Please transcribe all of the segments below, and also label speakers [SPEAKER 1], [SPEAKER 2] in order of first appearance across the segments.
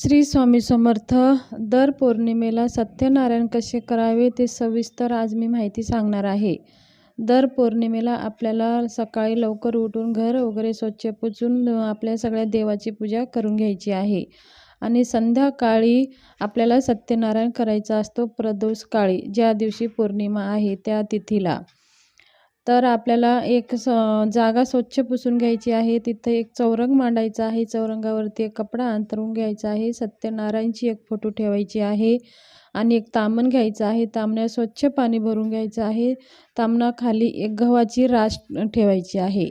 [SPEAKER 1] श्री स्वामी समर्थ दर पौर्णिमेला सत्यनारायण कसे करावे ते सविस्तर आज मी माहिती सांगणार आहे. दर पौर्णिमेला आपल्याला सकाळी लवकर उठून घर वगैरे स्वच्छ पुसून आपल्या सगळ्या देवाची पूजा करून घ्यायची आहे. आणि संध्याकाळी आपल्याला सत्यनारायण करायचा असतो प्रदोष काळी ज्या दिवशी पौर्णिमा आहे त्या तिथीला. तर आपल्याला एक स जागा स्वच्छ पुसून घ्यायची आहे. तिथे एक चौरंग मांडायचा आहे. चौरंगावरती एक कपडा अंतरून घ्यायचा आहे. सत्यनारायणची एक फोटो ठेवायची आहे आणि एक तामण घ्यायचं आहे. तामण्यात स्वच्छ पाणी भरून घ्यायचं आहे. तामणाखाली एक गव्हाची रास ठेवायची आहे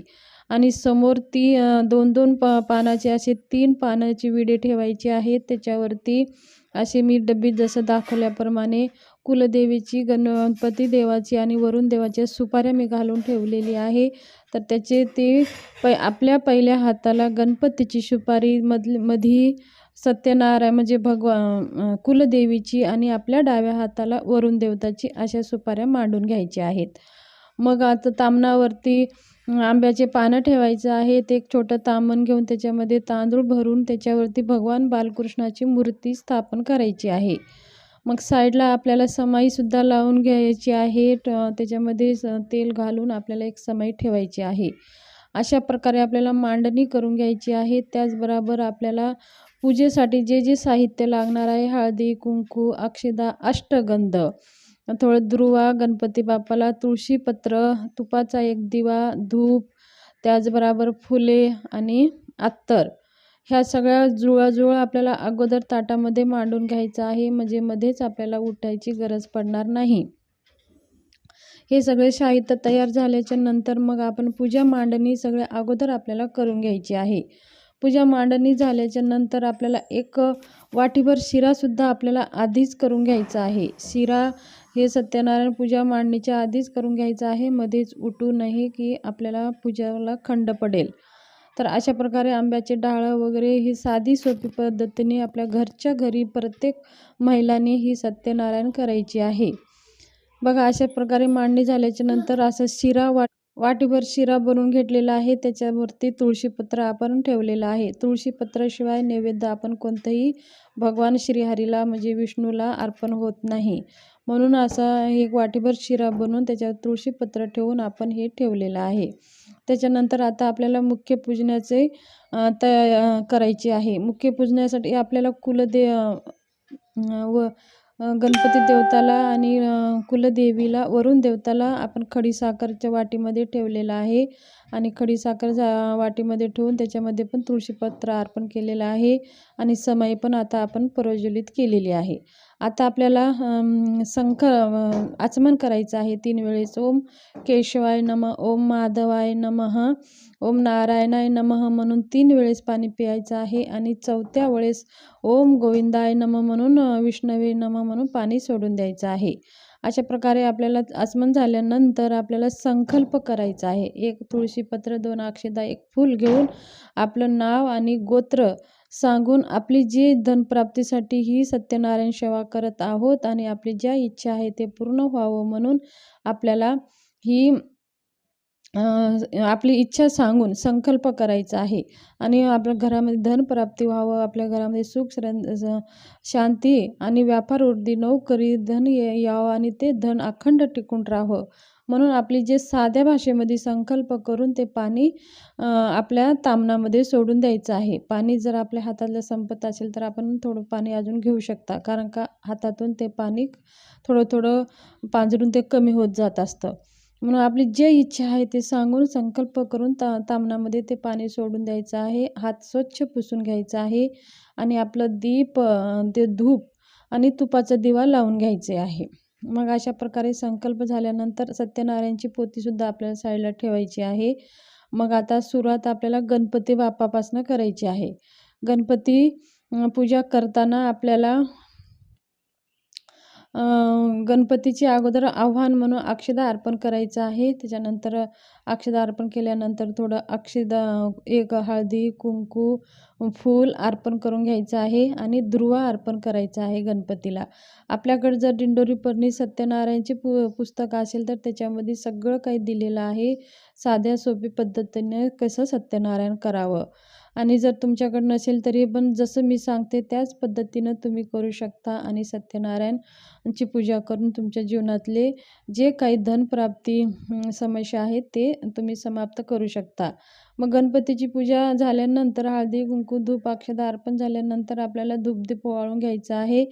[SPEAKER 1] आणि समोर ती दोन दोन प पानाचे असे तीन पानाची विडे ठेवायची आहेत. त्याच्यावरती असे मी डब्बीत जसं दाखवल्याप्रमाणे कुलदेवीची गणपती देवाची आणि वरुण देवाच्या सुपाऱ्या मी घालून ठेवलेली आहे. तर त्याचे ते प आपल्या पहिल्या हाताला गणपतीची सुपारी मधली मधी सत्यनारायण म्हणजे भगवा कुलदेवीची आणि आपल्या डाव्या हाताला वरुण देवताची अशा सुपाऱ्या मांडून घ्यायच्या आहेत. मग आता तामणावरती आंब्याचे पानं ठेवायचं आहे. ते एक छोटं तामण घेऊन त्याच्यामध्ये तांदूळ भरून त्याच्यावरती भगवान बालकृष्णाची मूर्ती स्थापन करायची आहे. मग साईडला आपल्याला समाईसुद्धा लावून घ्यायची आहे. त्याच्यामध्ये तेल घालून आपल्याला एक समाई ठेवायची आहे. अशा प्रकारे आपल्याला मांडणी करून घ्यायची आहे. त्याचबरोबर आपल्याला पूजेसाठी जे जे साहित्य लागणार आहे हळदी कुंकू अक्षदा अष्टगंध थोडं दुर्वा गणपती बाप्पाला तुळशीपत्र तुपाचा एक दिवा धूप त्याचबरोबर फुले आणि अत्तर. ह्या सगळ्या जुळाजुळ आपल्याला अगोदर ताटामध्ये मांडून घ्यायचं आहे. म्हणजे मध्येच आपल्याला उठायची गरज पडणार नाही. हे सगळे साहित्य तयार झाल्याच्यानंतर मग आपण पूजा मांडणी सगळ्या अगोदर आपल्याला करून घ्यायची आहे. पूजा मांडणी झाल्याच्यानंतर आपल्याला एक वाटीभर शिरासुद्धा आपल्याला आधीच करून घ्यायचा आहे. शिरा हे सत्यनारायण पूजा मांडणीच्या आधीच करून घ्यायचं आहे. मध्येच उठू नये की आपल्याला पूजाला खंड पडेल. तर अशा प्रकारे आंब्याचे डाळं वगैरे ही साधी सोपी पद्धतीने आपल्या घरच्या घरी प्रत्येक महिलांनी ही सत्यनारायण करायची आहे. बघा अशा प्रकारे मांडणी झाल्याच्यानंतर असं शिरा वाट वाटीभर शिरा बनवून घेतलेला आहे. त्याच्यावरती तुळशीपत्र आपण ठेवलेलं आहे. तुळशीपत्राशिवाय नैवेद्य आपण कोणतंही भगवान श्रीहरीला म्हणजे विष्णूला अर्पण होत नाही. म्हणून असा एक वाटीभर शिरा बनवून त्याच्यावर तुळशीपत्र ठेवून आपण हे ठेवलेलं आहे. त्याच्यानंतर आता आपल्याला मुख्य पूजनाचे तया करायचे आहे. मुख्य पूजनासाठी आपल्याला कुलदे व गणपती देवताला आणि कुलदेवीला वरुण देवताला आपण खडीसाखरच्या वाटीमध्ये ठेवलेलं आहे. आणि खडीसाखर झा वाटीमध्ये ठेवून त्याच्यामध्ये पण तुळशीपत्र अर्पण केलेलं आहे आणि समय पण आता आपण प्रज्वलित केलेली आहे. आता आपल्याला संख आचमन करायचं आहे तीन वेळेस. ओम केशवाय नम ओम माधवाय नमः ओम नारायणाय नमः म्हणून तीन वेळेस पाणी प्यायचं आहे आणि चौथ्या वेळेस ओम गोविंदाय नम म्हणून विष्णवे नम म्हणून पाणी सोडून द्यायचं आहे. अशा प्रकारे आपल्याला आसमन झाल्यानंतर आपल्याला संकल्प करायचा आहे. एक तुळशीपत्र दोन अक्षदा एक फूल घेऊन आपलं नाव आणि गोत्र सांगून आपली जी धनप्राप्तीसाठी ही सत्यनारायण सेवा करत आहोत आणि आपली ज्या इच्छा आहे ते पूर्ण व्हावं म्हणून आपल्याला ही आपली इच्छा सांगून संकल्प करायचा आहे. आणि आपल्या घरामध्ये धनप्राप्ती व्हावं आपल्या घरामध्ये सुख शांती आणि व्यापार वृद्धी नोकरी धन यावं आणि ते धन अखंड टिकून राहावं. म्हणून आपली जे साध्या भाषेमध्ये संकल्प करून ते पाणी आपल्या तामणामध्ये सोडून द्यायचं आहे. पाणी जर आपल्या हातातलं संपत असेल तर आपण थोडं पाणी अजून घेऊ शकता. कारण का हातातून ते पाणी थोडं थोडं पांजरून ते कमी होत जात असतं. म्हणून आपली जे इच्छा आहे ते सांगून संकल्प करून ता तामणामध्ये ते पाणी सोडून द्यायचं आहे. हात स्वच्छ पुसून घ्यायचा आहे आणि आपलं दीप ते धूप आणि तुपाचा दिवा लावून घ्यायचे आहे. मग अशा प्रकारे संकल्प झाल्यानंतर सत्यनारायणची पोतीसुद्धा आपल्याला साईडला ठेवायची आहे. मग आता सुरुवात आपल्याला गणपती बाप्पापासनं करायची आहे. गणपती पूजा करताना आपल्याला गणपतीचे अगोदर आव्हान म्हणून अक्षदा अर्पण करायचं आहे. त्याच्यानंतर अक्षदा अर्पण केल्यानंतर थोडं अक्षदा एक हळदी कुंकू फूल अर्पण करून घ्यायचं आहे आणि ध्रुवा अर्पण करायचं आहे गणपतीला. आपल्याकडे जर दिंडोरी परणी सत्यनारायणची पु पुस्तक असेल तर त्याच्यामध्ये सगळं काही दिलेलं आहे. साध्या सोपी पद्धतीने कसं सत्यनारायण करावं? आणि जर तुमच्याकडे नसेल तरी पण जसं मी सांगते त्याच पद्धतीनं तुम्ही करू शकता आणि सत्यनारायणची पूजा करून तुमच्या जीवनातले जे काही धनप्राप्ती समस्या आहेत ते तुम्ही समाप्त करू शकता. मग गणपतीची पूजा झाल्यानंतर हळदी कुंकू धूप अक्षदा अर्पण झाल्यानंतर आपल्याला धूपदीप ओवाळून घ्यायचं आहे.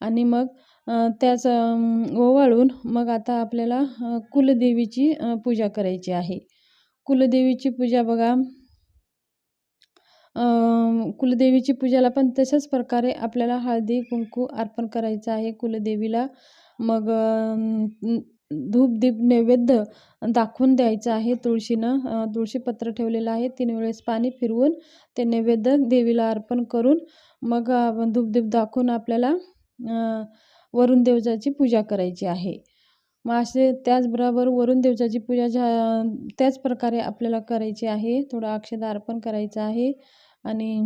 [SPEAKER 1] आणि मग त्याच ओवाळून मग आता आपल्याला कुलदेवीची पूजा करायची आहे. कुलदेवीची पूजा बघा. कुलदेवीची पूजाला पण तशाच प्रकारे आपल्याला हळदी कुंकू अर्पण करायचं आहे कुलदेवीला. मग धूप दीप नैवेद्य दाखवून द्यायचं आहे. तुळशीनं तुळशीपत्र ठेवलेलं आहे. तीन वेळेस पाणी फिरवून ते नैवेद्य देवीला अर्पण करून मग धूपदीप दाखवून आपल्याला वरुण देवजाची पूजा करायची आहे. मग असे त्याचबरोबर वरुण देवजाची पूजा झा त्याच प्रकारे आपल्याला करायची आहे. थोडं अक्षदा अर्पण करायचं आहे. आणि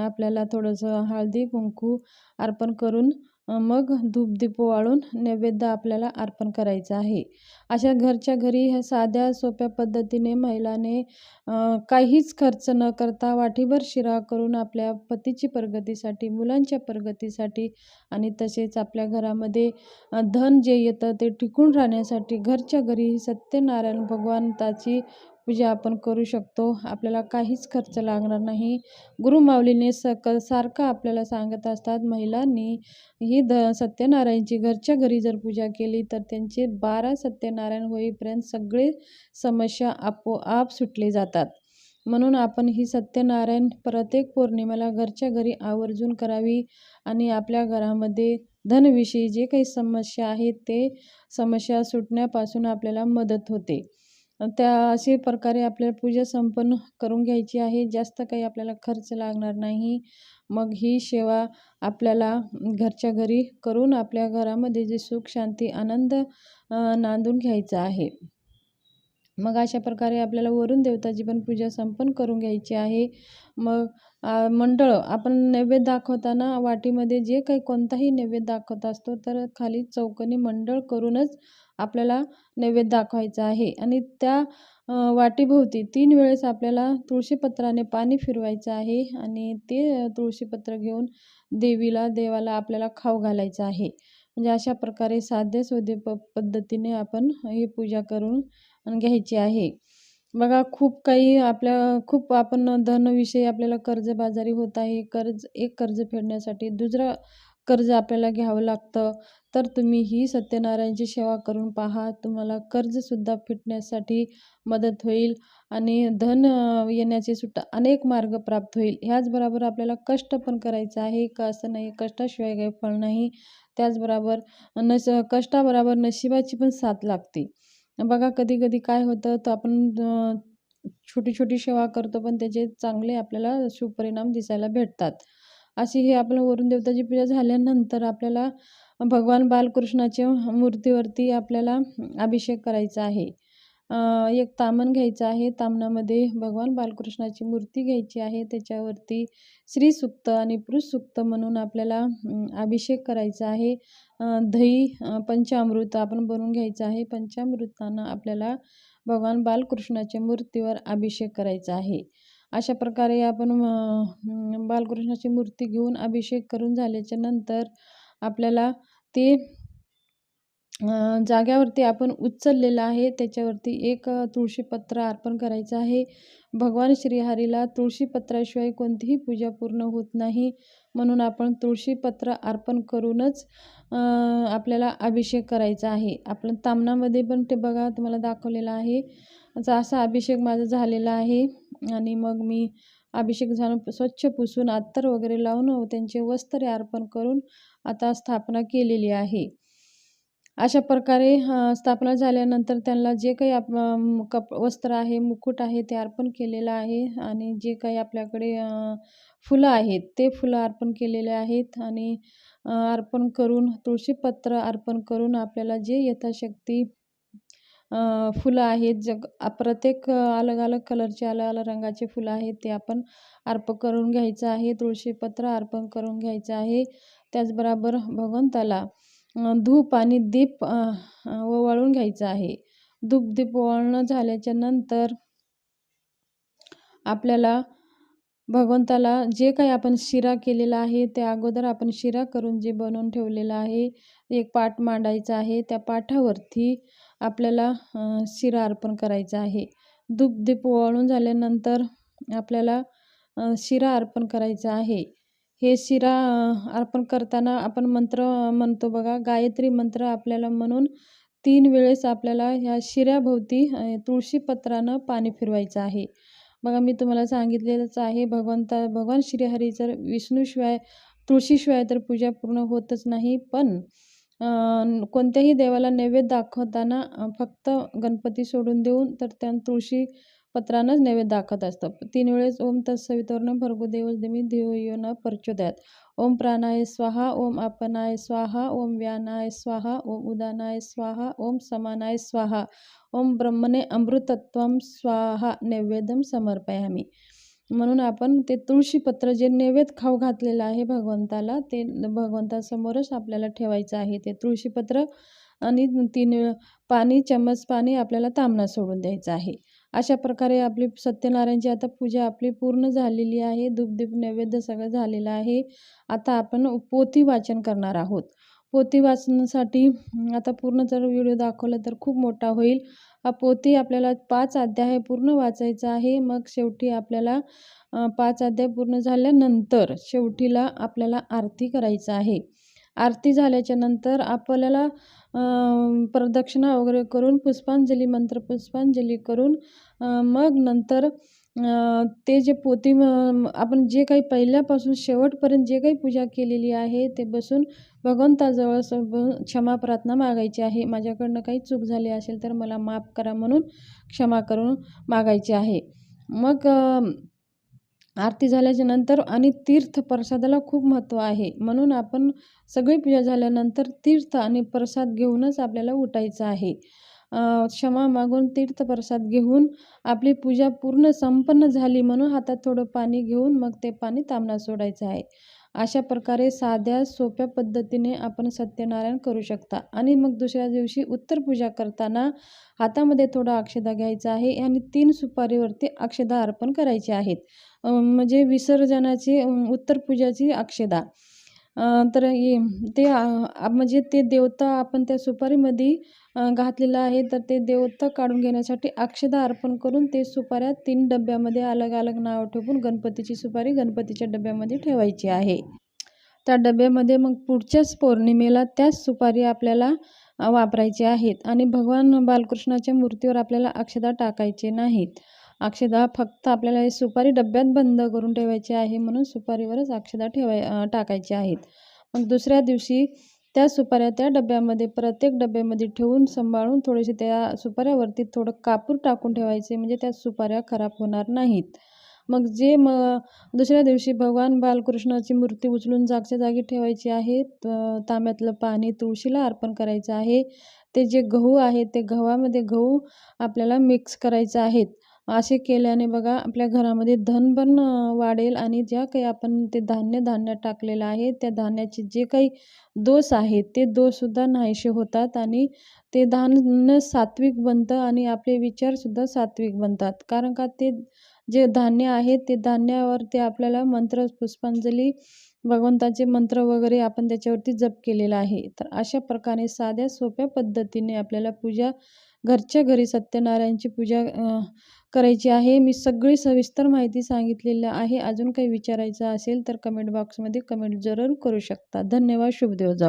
[SPEAKER 1] आपल्याला थोडंसं हळदी कुंकू अर्पण करून मग धूपदीप वाळून नैवेद्य आपल्याला अर्पण करायचं आहे. अशा घरच्या घरी ह्या साध्या सोप्या पद्धतीने महिलाने काहीच खर्च न करता वाटीभर शिरा करून आपल्या पतीची प्रगतीसाठी मुलांच्या प्रगतीसाठी आणि तसेच आपल्या घरामध्ये धन जे येतं ते टिकून राहण्यासाठी घरच्या घरी सत्यनारायण भगवंताची पूजा आपण करू शकतो. आपल्याला काहीच खर्च लागणार नाही. गुरुमाऊलीने सक सारखं आपल्याला सांगत असतात महिलांनी ही द सत्यनारायणची घरच्या घरी जर पूजा केली तर त्यांचे बारा सत्यनारायण होईपर्यंत सगळे समस्या आपोआप सुटले जातात. म्हणून आपण ही सत्यनारायण प्रत्येक पौर्णिमेला घरच्या घरी आवर्जून करावी आणि आपल्या घरामध्ये धनविषयी जे काही समस्या आहेत ते समस्या सुटण्यापासून आपल्याला मदत होते. त्या असे प्रकारे आपल्याला पूजा संपन्न करून घ्यायची आहे. जास्त काही आपल्याला खर्च लागणार नाही. मग ही सेवा आपल्याला घरच्या घरी करून आपल्या घरामध्ये जे सुख शांती आनंद नांदून घ्यायचा आहे. मग अशा प्रकारे आपल्याला वरून देवताची पण पूजा संपन्न करून घ्यायची आहे. मग मंडळ आपण नैवेद्य दाखवताना वाटीमध्ये जे काही कोणताही नैवेद्य दाखवत असतो तर खाली चौकनी मंडळ करूनच आपल्याला नैवेद्य दाखवायचा आहे. आणि त्या वाटीभोवती तीन वेळेस आपल्याला तुळशीपत्राने पाणी फिरवायचं आहे आणि ते तुळशीपत्र घेऊन देवीला देवाला आपल्याला खाऊ घालायचं आहे. म्हणजे अशा प्रकारे साध्य सोधे प पद्धतीने आपण ही पूजा करून घ्यायची आहे. बघा खूप काही आपल्या खूप आपण धनविषयी आपल्याला कर्जबाजारी होत आहे. कर्ज एक कर्ज फेडण्यासाठी दुसरं कर्ज आपल्याला घ्यावं लागतं. तर तुम्ही ही सत्यनारायणची सेवा करून पहा. तुम्हाला कर्जसुद्धा फिटण्यासाठी मदत होईल आणि धन येण्याचे सुद्धा अनेक मार्ग प्राप्त होईल. ह्याचबरोबर आपल्याला कष्ट पण करायचं आहे. का असं नाही? कष्टाशिवाय काही फळ नाही. त्याचबरोबर नस कष्टाबरोबर नशिबाची पण साथ लागते. बघा कधी कधी काय होतं तर आपण छोटी छोटी सेवा करतो पण त्याचे चांगले आपल्याला सुपरिणाम दिसायला भेटतात. अशी ही आपलं वरुण देवताची पूजा झाल्यानंतर आपल्याला भगवान बालकृष्णाच्या मूर्तीवरती आपल्याला अभिषेक करायचा आहे. एक तामण घ्यायचं आहे. तामणामध्ये भगवान बालकृष्णाची मूर्ती घ्यायची आहे. त्याच्यावरती श्रीसुक्त आणि सुक्त म्हणून आपल्याला अभिषेक करायचा आहे. दही पंचामृत आपण बनवून घ्यायचं आहे. पंचामृतानं आपल्याला भगवान बालकृष्णाच्या मूर्तीवर अभिषेक करायचा आहे. अशा प्रकारे आपण बालकृष्णाची मूर्ती घेऊन अभिषेक करून झाल्याच्यानंतर आपल्याला ते जाग्यावरती आपण उचललेलं आहे. त्याच्यावरती एक तुळशीपत्र अर्पण करायचं आहे. भगवान श्रीहरीला तुळशीपत्राशिवाय कोणतीही पूजा पूर्ण होत नाही. म्हणून आपण तुळशीपत्र अर्पण करूनच आपल्याला अभिषेक करायचा आहे. आपण तामणामध्ये पण ते बघा तुम्हाला दाखवलेलं आहे. असा अभिषेक माझा झालेला आहे. आणि मग मी अभिषेक झालं स्वच्छ पुसून अत्तर वगैरे लावून त्यांचे वस्त्रे अर्पण करून आता स्थापना केलेली आहे. अशा प्रकारे स्थापना झाल्यानंतर त्यांना जे काही आप कप वस्त्र आहे मुकुट आहे ते अर्पण केलेलं आहे आणि जे काही आपल्याकडे फुलं आहेत ते फुलं अर्पण केलेले आहेत आणि अर्पण करून तुळशीपत्र अर्पण करून आपल्याला जे यथाशक्ती फुलं आहेत जग प्रत्येक अलग अलग कलरचे अलग अलग रंगाचे फुलं आहेत ते आपण अर्पण करून घ्यायचं आहे तुळशीपत्र अर्पण करून घ्यायचं आहे. त्याचबरोबर भगवंताला धूप आणि दीप ओवाळून घ्यायचं आहे. धूप दीप ओवाळणं झाल्याच्यानंतर आपल्याला भगवंताला जे काही आपण शिरा केलेला आहे त्या अगोदर आपण शिरा करून जे बनवून ठेवलेलं आहे एक पाट मांडायचा आहे त्या पाठावरती आपल्याला शिरा अर्पण करायचा आहे. धूप दीप ओवाळून झाल्यानंतर आपल्याला शिरा अर्पण करायचा आहे. हे शिरा अर्पण करताना आपण मंत्र म्हणतो बघा. गायत्री मंत्र आपल्याला म्हणून तीन वेळेस आपल्याला ह्या शिऱ्याभोवती तुळशीपत्रानं पाणी फिरवायचं आहे. बघा मी तुम्हाला सांगितलेलंच आहे. भगवंता भगवान श्रीहरी जर विष्णूशिवाय तुळशीशिवाय तर पूजा पूर्ण होतच नाही. पण कोणत्याही देवाला नैवेद्य दाखवताना फक्त गणपती सोडून देऊन तर त्या तुळशी पत्रानंच नैवेद्य दाखवत असतं. तीन वेळेस ओम तत्सवितर्ण भर्गो देमी देव यो न परचोदयात. ओम प्राणाय स्वाहा ओम आपनाय स्वाहा ओम व्यानाय स्वाहा ओम उदानाय स्वाहा ओम समानाय स्वाहा. ओम ब्रह्मणे अमृतत्व स्वाहा नैवेद्यम समर्पयामी. म्हणून आपण ते तुळशीपत्र जे नैवेद्य खाऊ घातलेलं आहे भगवंताला ते भगवंतासमोरच आपल्याला ठेवायचं आहे. ते तुळशीपत्र आणि तीन पाणी चम्मच पाणी आपल्याला तांबणा सोडून द्यायचं आहे. अशा प्रकारे आपली सत्यनारायणची आता पूजा आपली पूर्ण झालेली आहे. धूपदीप नैवेद्य सगळं झालेलं आहे. आता आपण पोथी वाचन करणार आहोत. पोथी वाचनासाठी आता पूर्ण जर व्हिडिओ दाखवला तर खूप मोठा होईल. हा पोथी आपल्याला पाच अध्याय पूर्ण वाचायचा आहे. मग शेवटी आपल्याला पाच अध्याय पूर्ण झाल्यानंतर शेवटीला आपल्याला आरती करायचं आहे. आरती झाल्याच्यानंतर आपल्याला प्रदक्षिणा वगैरे करून पुष्पांजली मंत्र पुष्पांजली करून मग नंतर ते जे पोती आपण जे काही पहिल्यापासून शेवटपर्यंत जे काही पूजा केलेली आहे ते बसून भगवंताजवळ क्षमा प्रार्थना मागायची आहे. माझ्याकडनं काही चूक झाली असेल तर मला माफ करा म्हणून क्षमा करून मागायची आहे. मग आरती झाल्याच्यानंतर आणि तीर्थ प्रसादाला खूप महत्त्व आहे. म्हणून आपण सगळी पूजा झाल्यानंतर तीर्थ आणि प्रसाद घेऊनच आपल्याला उठायचं आहे. क्षमा मागून तीर्थप्रसाद घेऊन आपली पूजा पूर्ण संपन्न झाली म्हणून हातात थोडं पाणी घेऊन मग ते पाणी तांबणा सोडायचं आहे. अशा प्रकारे साध्या सोप्या पद्धतीने आपण सत्यनारायण करू शकता. आणि मग दुसऱ्या दिवशी उत्तर पूजा करताना हातामध्ये थोडा अक्षदा घ्यायचा आहे आणि तीन सुपारीवरती अक्षदा अर्पण करायचे आहेत. म्हणजे विसर्जनाची उत्तर पूजाची अक्षदा. तर ते म्हणजे ते देवता आपण त्या सुपारीमध्ये घातलेलं आहे. तर ते देवता काढून घेण्यासाठी अक्षदा अर्पण करून ते सुपाऱ्या तीन डब्यामध्ये अलग अलग नाव ठेवून गणपतीची सुपारी गणपतीच्या डब्यामध्ये ठेवायची आहे. त्या डब्यामध्ये मग पुढच्याच पौर्णिमेला त्याच सुपारी आपल्याला वापरायची आहेत आणि भगवान बालकृष्णाच्या मूर्तीवर आपल्याला अक्षदा टाकायचे नाहीत. अक्षदा फक्त आपल्याला हे सुपारी डब्यात बंद करून ठेवायची आहे म्हणून सुपारीवरच अक्षदा ठेवाय टाकायची आहेत. मग दुसऱ्या दिवशी त्या सुपाऱ्या त्या डब्यामध्ये प्रत्येक डब्यामध्ये ठेवून सांभाळून थोडेसे त्या सुपाऱ्यावरती थोडं कापूर टाकून ठेवायचे म्हणजे त्या सुपाऱ्या खराब होणार नाहीत. मग जे म दुसऱ्या दिवशी भगवान बालकृष्णाची मूर्ती उचलून जागच्या जागी ठेवायची आहे तांब्यातलं पाणी तुळशीला अर्पण करायचं आहे ते जे गहू आहे ते गव्हामध्ये गहू आपल्याला मिक्स करायचं आहेत. असे केल्याने बघा आपल्या घरामध्ये धन पण वाढेल आणि ज्या काही आपण ते धान्य धान्य टाकलेलं आहे त्या धान्याचे जे काही दोष आहेत ते दोषसुद्धा नाहीसे होतात आणि ते धान्य सात्विक बनतं आणि आपले विचारसुद्धा सात्विक बनतात. कारण का ते जे धान्य आहे ते धान्यावर ते आपल्याला मंत्र पुष्पांजली भगवंताचे मंत्र वगैरे आपण त्याच्यावरती जप केलेला आहे. तर अशा प्रकारे साध्या सोप्या पद्धतीने आपल्याला पूजा घरच्या घरी सत्यनारायणची पूजा करायची आहे. मी सगळी सविस्तर माहिती सांगितलेलं आहे. अजून काही विचारायचं असेल तर कमेंट बॉक्समध्ये कमेंट जरूर करू शकता. धन्यवाद. शुभदेव जाऊ.